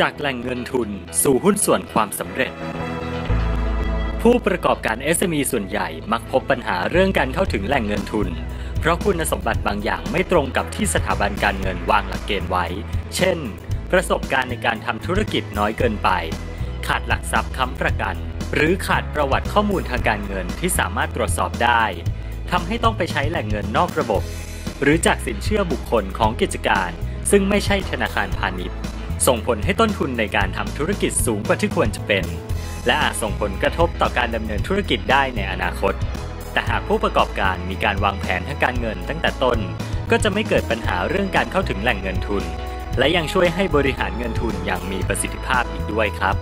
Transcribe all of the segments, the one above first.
จากแหล่งเงินทุนสู่หุ้นส่วนความสำเร็จ ผู้ประกอบการ SME ส่วนใหญ่มักพบปัญหาเรื่องการเข้าถึงแหล่งเงินทุน เพราะคุณสมบัติบางอย่างไม่ตรงกับที่สถาบันการเงินวางหลักเกณฑ์ไว้ เช่น ประสบการณ์ในการทำธุรกิจน้อยเกินไป ขาดหลักทรัพย์ค้ำประกัน หรือขาดประวัติข้อมูลทางการเงินที่สามารถตรวจสอบได้ทำให้ต้องไปใช้แหล่งเงินนอกระบบ หรือจากสินเชื่อบุคคลของกิจการ ซึ่งไม่ใช่ธนาคารพาณิชย์ ส่งผลให้ต้นทุนในการทำธุรกิจสูงกว่าที่ควรจะเป็น และอาจส่งผลกระทบต่อการดำเนินธุรกิจได้ในอนาคต แต่หากผู้ประกอบการมีการวางแผนทางการเงินตั้งแต่ต้น ก็จะไม่เกิดปัญหาเรื่องการเข้าถึงแหล่งเงินทุน และยังช่วยให้บริหารเงินทุนอย่างมีประสิทธิภาพอีกด้วยครับ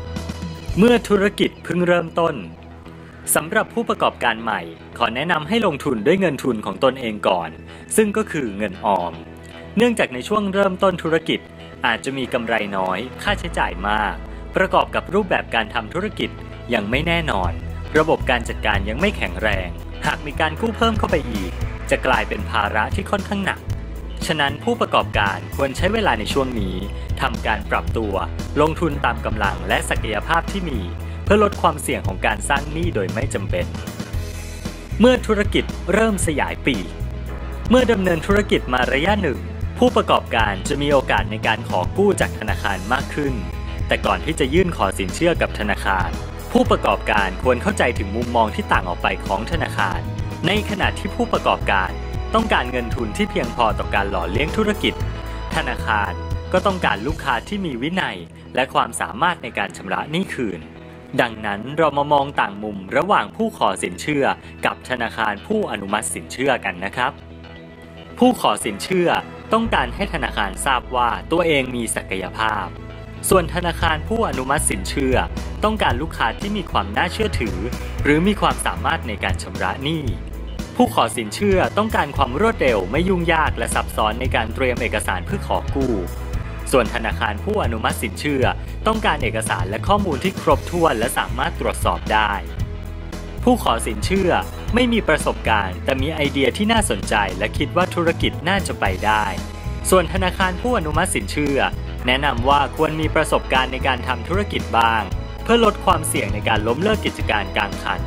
เมื่อธุรกิจเพิ่งเริ่มต้นสำหรับผู้ประกอบการใหม่ ขอแนะนำให้ลงทุนด้วยเงินทุนของตนเองก่อน ซึ่งก็คือเงินออม เนื่องจากในช่วงเริ่มต้นธุรกิจ อาจจะมีกำไรน้อย ค่าใช้จ่ายมาก ประกอบกับรูปแบบการทำธุรกิจยังไม่แน่นอน ระบบการจัดการยังไม่แข็งแรง หากมีการกู้เพิ่มเข้าไปอีก จะกลายเป็นภาระที่ค่อนข้างหนัก ฉะนั้นผู้ประกอบการควรใช้เวลาในช่วงนี้ทำการปรับตัว ลงทุนตามกำลังและศักยภาพที่มี เพื่อลดความเสี่ยงของการสร้างหนี้โดยไม่จำเป็น เมื่อธุรกิจเริ่มสยายปีกเมื่อดำเนินธุรกิจมาระยะหนึ่ง ผู้ประกอบการจะมีโอกาสในการขอกู้จากธนาคารมากขึ้น แต่ก่อนที่จะยื่นขอสินเชื่อกับธนาคาร ผู้ประกอบการควรเข้าใจถึงมุมมองที่ต่างออกไปของธนาคาร ในขณะที่ผู้ประกอบการ ต้องการเงินทุนที่เพียงพอต่อการหล่อเลี้ยงธุรกิจ ธนาคารก็ต้องการลูกค้าที่มีวินัย และความสามารถในการชำระหนี้คืน ดังนั้นเรามามองต่างมุมระหว่างผู้ขอสินเชื่อ กับธนาคารผู้อนุมัติสินเชื่อกันนะครับ ผู้ขอสินเชื่อต้องการให้ธนาคารทราบว่าตัวเองมีศักยภาพ ส่วนธนาคารผู้อนุมัติสินเชื่อ ต้องการลูกค้าที่มีความน่าเชื่อถือ หรือมีความสามารถในการชำระหนี้ ผู้ขอสินเชื่อต้องการความรวดเร็วไม่ยุ่งยากและซับซ้อนในการเตรียมเอกสารเพื่อขอกู้ ส่วนธนาคารผู้อนุมัติสินเชื่อ ต้องการเอกสารและข้อมูลที่ครบถ้วนและสามารถตรวจสอบได้ ผู้ขอสินเชื่อไม่มีประสบการณ์ แต่มีไอเดียที่น่าสนใจและคิดว่าธุรกิจน่าจะไปได้ ส่วนธนาคารผู้อนุมัติสินเชื่อ แนะนำว่าควรมีประสบการณ์ในการทำธุรกิจบ้าง เพื่อลดความเสี่ยงในการล้มเลิกกิจการกลางคัน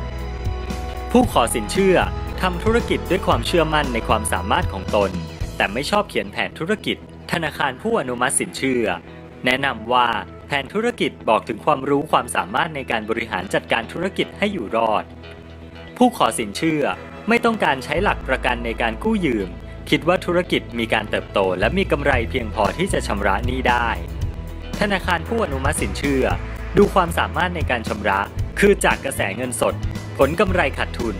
ผู้ขอสินเชื่อ ทำธุรกิจด้วยความเชื่อมั่นในความสามารถของตน แต่ไม่ชอบเขียนแผนธุรกิจ ธนาคารผู้อนุมัติสินเชื่อ แนะนำว่าแผนธุรกิจบอกถึงความรู้ความสามารถในการบริหารจัดการธุรกิจให้อยู่รอด ผู้ขอสินเชื่อไม่ต้องการใช้หลักประกันในการกู้ยืม คิดว่าธุรกิจมีการเติบโต และมีกำไรเพียงพอที่จะชำระหนี้ได้ ธนาคารผู้อนุมัติสินเชื่อ ดูความสามารถในการชำระ คือจากกระแสเงินสด ผลกำไรขาดทุน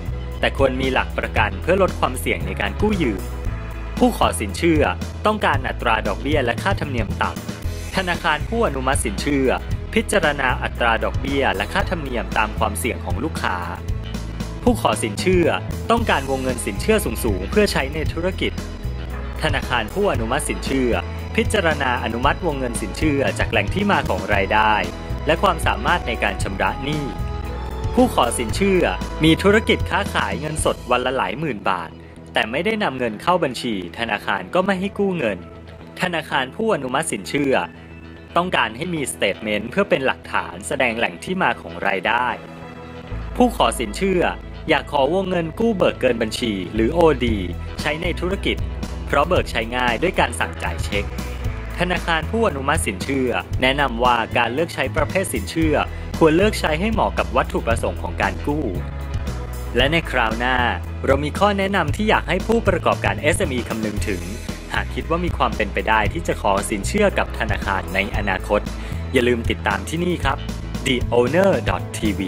แต่ควรมีหลักประกันเพื่อลดความเสี่ยงในการกู้ยืม ผู้ขอสินเชื่อต้องการอัตราดอกเบี้ยและค่าธรรมเนียมต่ำธนาคารผู้อนุมัติสินเชื่อ พิจารณาอัตราดอกเบี้ยและค่าธรรมเนียมตามความเสี่ยงของลูกค้า ผู้ขอสินเชื่อต้องการวงเงินสินเชื่อสูงๆเพื่อใช้ในธุรกิจ ธนาคารผู้อนุมัติสินเชื่อ พิจารณาอนุมัติวงเงินสินเชื่อจากแหล่งที่มาของรายได้ และความสามารถในการชำระหนี้ ผู้ขอสินเชื่อมีธุรกิจค้าขายเงินสดวันละหลายหมื่นบาท แต่ไม่ได้นำเงินเข้าบัญชี ธนาคารก็ไม่ให้กู้เงิน ธนาคารผู้อนุมัติสินเชื่อ ต้องการให้มีสเตทเมนต์เพื่อเป็นหลักฐานแสดงแหล่งที่มาของรายได้ ผู้ขอสินเชื่ออยากขอวงเงินกู้เบิกเกินบัญชี หรือ OD ใช้ในธุรกิจ เพราะเบิกใช้ง่ายด้วยการสั่งจ่ายเช็ค ธนาคารผู้อนุมัติสินเชื่อ แนะนำว่าการเลือกใช้ประเภทสินเชื่อ ควรเลือกใช้ให้เหมาะกับวัตถุประสงค์ของการกู้ และในคราวหน้า เรามีข้อแนะนำที่อยากให้ผู้ประกอบการ SME คำนึงถึง หากคิดว่ามีความเป็นไปได้ที่จะขอสินเชื่อกับธนาคารในอนาคต อย่าลืมติดตามที่นี่ครับ theowner.tv